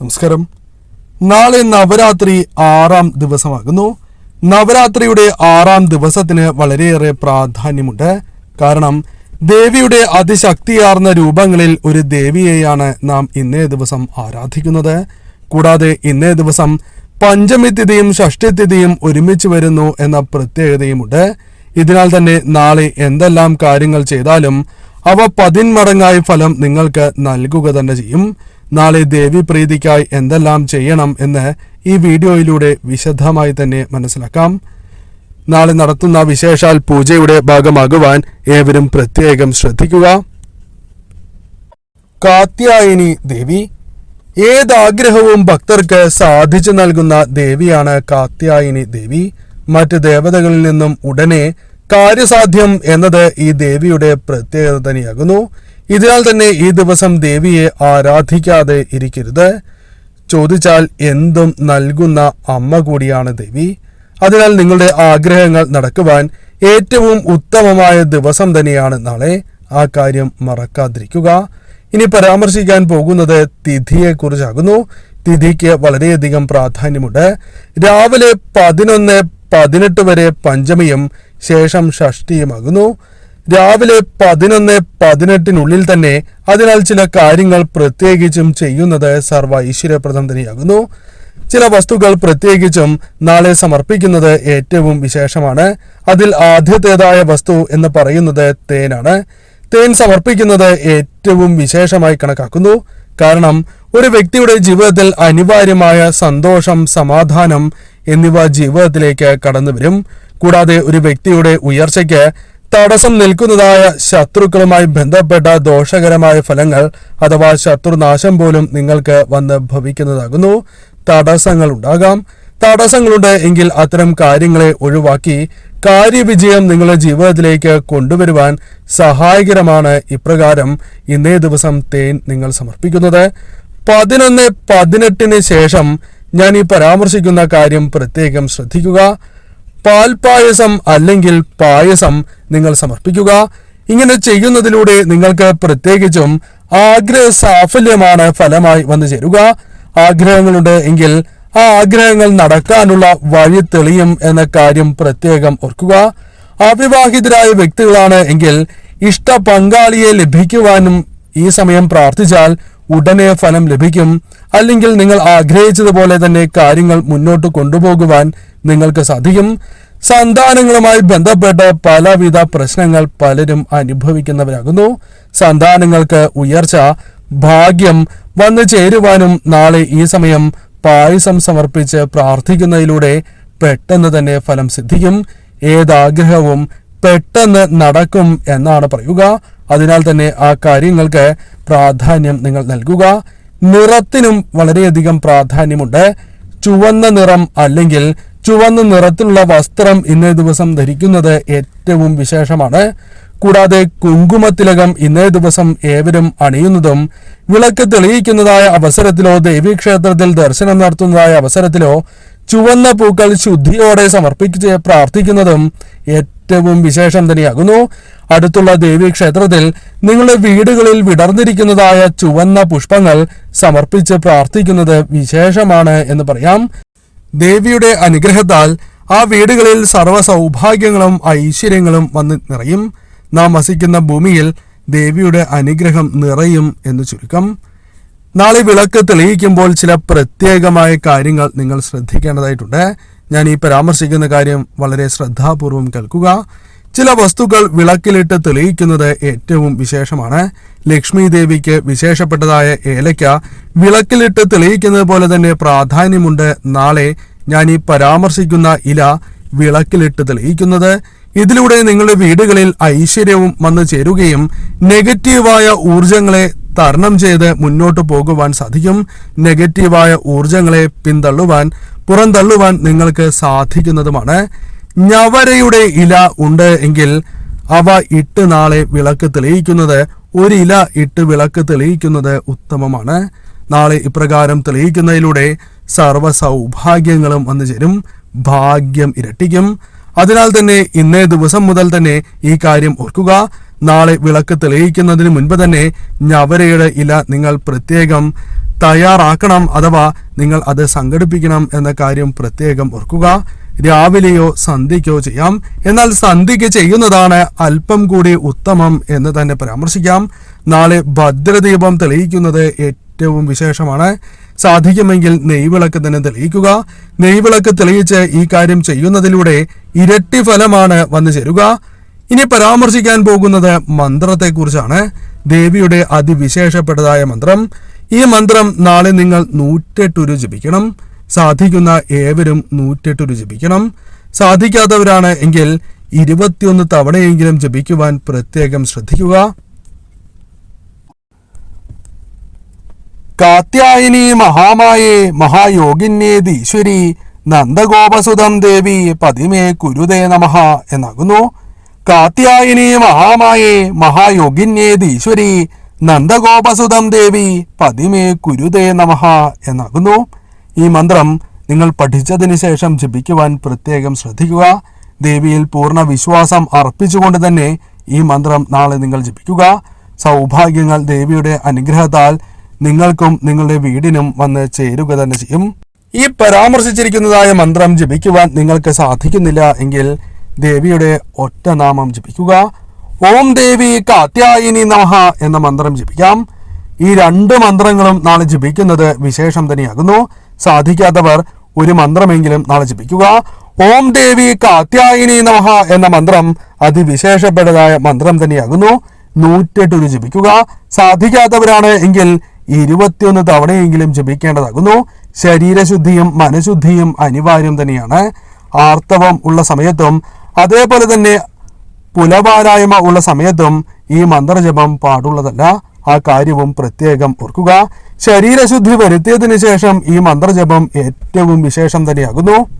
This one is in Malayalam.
നമസ്കാരം. നാളെ നവരാത്രി ആറാം ദിവസമാകുന്നു. നവരാത്രിയുടെ ആറാം ദിവസത്തിന് വളരെയേറെ പ്രാധാന്യമുണ്ട്. കാരണം ദേവിയുടെ അതിശക്തിയാർന്ന രൂപങ്ങളിൽ ഒരു ദേവിയെയാണ് നാം ഇന്നേ ദിവസം ആരാധിക്കുന്നത്. കൂടാതെ ഇന്നേ ദിവസം പഞ്ചമി തിഥിയും ഷഷ്ടി തിഥിയും ഒരുമിച്ച് വരുന്നു എന്ന പ്രത്യേകതയുമുണ്ട്. ഇതിനാൽ തന്നെ നാളെ എന്തെല്ലാം കാര്യങ്ങൾ ചെയ്താലും അവ പതിന്മടങ്ങായി ഫലം നിങ്ങൾക്ക് നൽകുക തന്നെ ചെയ്യും. നാളെ ദേവി പ്രീതിക്കായി എന്തെല്ലാം ചെയ്യണം എന്ന് ഈ വീഡിയോയിലൂടെ വിശദമായി തന്നെ മനസ്സിലാക്കാം. നാളെ നടത്തുന്ന വിശേഷാൽ പൂജയുടെ ഭാഗമാകുവാൻ ഏവരും പ്രത്യേകം ശ്രദ്ധിക്കുക. കാത്യായനി ദേവി ഏതാഗ്രഹവും ഭക്തർക്ക് സാധിച്ചു നൽകുന്ന ദേവിയാണ് കാത്യായനി ദേവി. മറ്റ് ദേവതകളിൽ നിന്നും ഉടനെ കാര്യസാധ്യം എന്നത് ഈ ദേവിയുടെ പ്രത്യേകത തന്നെയാകുന്നു. ഇതിനാൽ തന്നെ ഈ ദിവസം ദേവിയെ ആരാധിക്കാതെ ഇരിക്കരുത്. ചോദിച്ചാൽ എന്തും നൽകുന്ന അമ്മ കൂടിയാണ് ദേവി. അതിനാൽ നിങ്ങളുടെ ആഗ്രഹങ്ങൾ നടക്കുവാൻ ഏറ്റവും ഉത്തമമായ ദിവസം തന്നെയാണ് നാളെ. ആ കാര്യം മറക്കാതിരിക്കുക. ഇനി പരാമർശിക്കാൻ പോകുന്നത് തിഥിയെക്കുറിച്ചാകുന്നു. തിഥിക്ക് വളരെയധികം പ്രാധാന്യമുണ്ട്. രാവിലെ പതിനൊന്ന് പതിനെട്ട് വരെ പഞ്ചമിയും ശേഷം ഷഷ്ടിയുമാകുന്നു. രാവിലെ പതിനൊന്ന് പതിനെട്ടിനുള്ളിൽ തന്നെ അതിനാൽ ചില കാര്യങ്ങൾ പ്രത്യേകിച്ചും ചെയ്യുന്നത് സർവ ഐശ്വര്യപ്രദം തന്നെയാകുന്നു. ചില വസ്തുക്കൾ പ്രത്യേകിച്ചും നാളെ സമർപ്പിക്കുന്നത് ഏറ്റവും വിശേഷമാണ്. അതിൽ ആദ്യത്തേതായ വസ്തു എന്ന് പറയുന്നത് തേനാണ്. തേൻ സമർപ്പിക്കുന്നത് ഏറ്റവും വിശേഷമായി കണക്കാക്കുന്നു. കാരണം ഒരു വ്യക്തിയുടെ ജീവിതത്തിൽ അനിവാര്യമായ സന്തോഷം സമാധാനം എന്നിവ ജീവിതത്തിലേക്ക് കടന്നു വരും കൂടാതെ ഒരു വ്യക്തിയുടെ ഉയർച്ചയ്ക്ക് തടസ്സം നിൽക്കുന്നതായ ശത്രുക്കളുമായി ബന്ധപ്പെട്ട ദോഷകരമായ ഫലങ്ങൾ അഥവാ ശത്രുനാശം പോലും നിങ്ങൾക്ക് വന്ന് ഭവിക്കുന്നതാകുന്നു. തടസ്സങ്ങൾ ഉണ്ടാകാം. തടസ്സങ്ങളുണ്ട് എങ്കിൽ അത്തരം കാര്യങ്ങളെ ഒഴിവാക്കി കാര്യവിജയം നിങ്ങളുടെ ജീവിതത്തിലേക്ക് കൊണ്ടുവരുവാൻ സഹായകരമാണ് ഇപ്രകാരം ഇന്നേ ദിവസം തേൻ നിങ്ങൾ സമർപ്പിക്കുന്നത്. പതിനൊന്ന് പതിനെട്ടിന് ശേഷം ഞാൻ ഈ പരാമർശിക്കുന്ന കാര്യം പ്രത്യേകം ശ്രദ്ധിക്കുക. പാൽപായസം അല്ലെങ്കിൽ പായസം നിങ്ങൾ സമർപ്പിക്കുക. ഇങ്ങനെ ചെയ്യുന്നതിലൂടെ നിങ്ങൾക്ക് പ്രത്യേകിച്ചും ആഗ്രഹ സാഫല്യമാണ് ഫലമായി വന്നു ചേരുക. ആഗ്രഹങ്ങളുണ്ട് എങ്കിൽ ആ ആഗ്രഹങ്ങൾ നടക്കാനുള്ള വഴി തെളിയും എന്ന കാര്യം പ്രത്യേകം ഓർക്കുക. അവിവാഹിതരായ വ്യക്തികളാണ് എങ്കിൽ ഇഷ്ട പങ്കാളിയെ ലഭിക്കുവാനും ഈ സമയം പ്രാർത്ഥിച്ചാൽ ഉടനെ ഫലം ലഭിക്കും. അല്ലെങ്കിൽ നിങ്ങൾ ആഗ്രഹിച്ചതുപോലെ തന്നെ കാര്യങ്ങൾ മുന്നോട്ട് കൊണ്ടുപോകുവാൻ നിങ്ങൾക്ക് സാധിക്കും. സന്താനങ്ങളുമായി ബന്ധപ്പെട്ട് പലവിധ പ്രശ്നങ്ങൾ പലരും അനുഭവിക്കുന്നവരാകുന്നു. സന്താനങ്ങൾക്ക് ഉയർച്ച ഭാഗ്യം വന്നു ചേരുവാനും നാളെ ഈ സമയം പായസം സമർപ്പിച്ച് പ്രാർത്ഥിക്കുന്നതിലൂടെ പെട്ടെന്ന് തന്നെ ഫലം സിദ്ധിക്കും. ഏതാഗ്രഹവും പെട്ടെന്ന് നടക്കും എന്നാണ് പറയുക. അതിനാൽ തന്നെ ആ കാര്യങ്ങൾക്ക് പ്രാധാന്യം നിങ്ങൾ നൽകുക. നിറത്തിനും വളരെയധികം പ്രാധാന്യമുണ്ട്. ചുവന്ന നിറം അല്ലെങ്കിൽ ചുവന്ന നിറത്തിലുള്ള വസ്ത്രം ഇന്നേ ദിവസം ധരിക്കുന്നത് ഏറ്റവും വിശേഷമാണ്. കൂടാതെ കുങ്കുമത്തിലകം ഇന്നേ ദിവസം ഏവരും അണിയുന്നതും വിളക്ക് തെളിയിക്കുന്നതായ അവസരത്തിലോ ദേവീക്ഷേത്രത്തിൽ ദർശനം നടത്തുന്നതായ അവസരത്തിലോ ചുവന്ന പൂക്കൾ ശുദ്ധിയോടെ സമർപ്പിച്ച് പ്രാർത്ഥിക്കുന്നതും ഏറ്റവും വിശേഷം തന്നെയാകുന്നു. അടുത്തുള്ള ദേവീക്ഷേത്രത്തിൽ നിങ്ങളുടെ വീടുകളിൽ വിടർന്നിരിക്കുന്നതായ ചുവന്ന പുഷ്പങ്ങൾ സമർപ്പിച്ച് പ്രാർത്ഥിക്കുന്നത് വിശേഷമാണ് എന്ന് പറയാം. ദേവിയുടെ അനുഗ്രഹത്താൽ ആ വീടുകളിൽ സർവ സൗഭാഗ്യങ്ങളും ഐശ്വര്യങ്ങളും വന്ന് നിറയും. നാം വസിക്കുന്ന ഭൂമിയിൽ ദേവിയുടെ അനുഗ്രഹം നിറയും എന്ന് ചുരുക്കം. നാളെ വിളക്ക് തെളിയിക്കുമ്പോൾ ചില പ്രത്യേകമായ കാര്യങ്ങൾ നിങ്ങൾ ശ്രദ്ധിക്കേണ്ടതായിട്ടുണ്ട്. ഞാൻ ഈ പരാമർശിക്കുന്ന കാര്യം വളരെ ശ്രദ്ധാപൂർവം കേൾക്കുക. ചില വസ്തുക്കൾ വിളക്കിലിട്ട് തെളിയിക്കുന്നത് ഏറ്റവും വിശേഷമാണ്. ലക്ഷ്മി ദേവിക്ക് വിശേഷപ്പെട്ടതായ ഏലയ്ക്ക വിളക്കിലിട്ട് തെളിയിക്കുന്നത് പോലെ തന്നെ പ്രാധാന്യമുണ്ട്. നാളെ ഞാൻ ഈ പരാമർശിക്കുന്ന ഇല വിളക്കിലിട്ട് തെളിയിക്കുന്നത്. ഇതിലൂടെ നിങ്ങളുടെ വീടുകളിൽ ഐശ്വര്യവും വന്നു ചേരുകയും നെഗറ്റീവായ ഊർജങ്ങളെ തരണം ചെയ്ത് മുന്നോട്ട് പോകുവാൻ സാധിക്കും. നെഗറ്റീവായ ഊർജങ്ങളെ പിന്തള്ളുവാൻ പുറന്തള്ളുവാൻ നിങ്ങൾക്ക് സാധിക്കുന്നതുമാണ്. ഞവരയുടെ ഇല ഉണ്ട് എങ്കിൽ അവ ഇട്ട് നാളെ വിളക്ക് തെളിയിക്കുന്നത് ഒരു ഇല ഇട്ട് വിളക്ക് തെളിയിക്കുന്നത് ഉത്തമമാണ്. നാളെ ഇപ്രകാരം തെളിയിക്കുന്നതിലൂടെ സർവ സൗഭാഗ്യങ്ങളും വന്നു ചേരും ഭാഗ്യം ഇരട്ടിക്കും. അതിനാൽ തന്നെ ഇന്നേ ദിവസം മുതൽ തന്നെ ഈ കാര്യം ഓർക്കുക. നാളെ വിളക്ക് തെളിയിക്കുന്നതിന് മുൻപ് തന്നെ ഞവരയുടെ ഇല നിങ്ങൾ പ്രത്യേകം തയ്യാറാക്കണം അഥവാ നിങ്ങൾ അത് സംഘടിപ്പിക്കണം എന്ന കാര്യം പ്രത്യേകം ഓർക്കുക. രാവിലെയോ സന്ധ്യയ്ക്കോ ചെയ്യാം. എന്നാൽ സന്ധ്യയ്ക്ക് ചെയ്യുന്നതാണ് അല്പം കൂടി ഉത്തമം എന്ന് തന്നെ പരാമർശിക്കാം. നാളെ ഭദ്രദീപം തെളിയിക്കുന്നത് ഏറ്റവും വിശേഷമാണ്. സാധിക്കുമെങ്കിൽ നെയ്വിളക്ക് തന്നെ തെളിയിക്കുക. നെയ്വിളക്ക് തെളിയിച്ച് ഈ കാര്യം ചെയ്യുന്നതിലൂടെ ഇരട്ടി ഫലമാണ് വന്നു ചേരുക. ഇനി പരാമർശിക്കാൻ പോകുന്നത് മന്ത്രത്തെക്കുറിച്ചാണ്. ദേവിയുടെ അതിവിശേഷപ്പെട്ടതായ മന്ത്രം. ഈ മന്ത്രം നാളെ നിങ്ങൾ നൂറ്റെട്ടുരു ജപിക്കണം സാധിക്കുന്ന ഏവരും നൂറ്റെട്ട് ജപിക്കണം സാധിക്കാത്തവരാണ് എങ്കിൽ ഇരുപത്തിയൊന്ന് തവണയെങ്കിലും ജപിക്കുവാൻ പ്രത്യേകം ശ്രദ്ധിക്കുക. കാത്യായനി മഹാമായേ മഹായോഗിന്യേതീശ്വരി നന്ദഗോപസുതം ദേവി പതിമേ കുരുതേ നമഃ എന്നാകുന്നു. കാത്യായനി മഹാമായേ മഹായോഗിന്യേതീശ്വരി നന്ദഗോപസുതം ദേവി പതിമേ കുരുതേ നമഃ എന്നാകുന്നു. ഈ മന്ത്രം നിങ്ങൾ പഠിച്ചതിന് ശേഷം ജപിക്കുവാൻ പ്രത്യേകം ശ്രദ്ധിക്കുക. ദേവിയിൽ പൂർണ വിശ്വാസം അർപ്പിച്ചുകൊണ്ട് തന്നെ ഈ മന്ത്രം നാളെ നിങ്ങൾ ജപിക്കുക. സൗഭാഗ്യങ്ങൾ ദേവിയുടെ അനുഗ്രഹത്താൽ നിങ്ങൾക്കും നിങ്ങളുടെ വീടിനും വന്ന് ചേരുക തന്നെ ചെയ്യും. ഈ പരാമർശിച്ചിരിക്കുന്നതായ മന്ത്രം ജപിക്കുവാൻ നിങ്ങൾക്ക് സാധിക്കുന്നില്ല എങ്കിൽ ദേവിയുടെ ഒറ്റ നാമം ജപിക്കുക. ഓം ദേവി കാത്യായിനി നമഹ എന്ന മന്ത്രം ജപിക്കാം. ഈ രണ്ട് മന്ത്രങ്ങളും നാളെ ജപിക്കുന്നത് വിശേഷം തന്നെയാകുന്നു. സാധിക്കാത്തവർ ഒരു മന്ത്രമെങ്കിലും നാളെ ജപിക്കുക. ഓം ദേവി കാത്യായിനി നമഹ എന്ന മന്ത്രം അതിവിശേഷപ്പെട്ടതായ മന്ത്രം തന്നെയാകുന്നു. നൂറ്റെട്ടൊരു ജപിക്കുക. സാധിക്കാത്തവരാണ് എങ്കിൽ ഇരുപത്തിയൊന്ന് തവണയെങ്കിലും ജപിക്കേണ്ടതാകുന്നു. ശരീരശുദ്ധിയും മനഃശുദ്ധിയും അനിവാര്യം തന്നെയാണ്. ആർത്തവം ഉള്ള സമയത്തും അതേപോലെ തന്നെ പുലപാരായ്മ ഉള്ള സമയത്തും ഈ മന്ത്രജപം പാടുള്ളതല്ല. ആ കാര്യവും പ്രത്യേകം ഓർക്കുക. ശരീരശുദ്ധി വരുത്തിയതിനു ശേഷം ഈ മന്ത്രജപം ഏറ്റവും വിശേഷം തന്നെയാകുന്നു.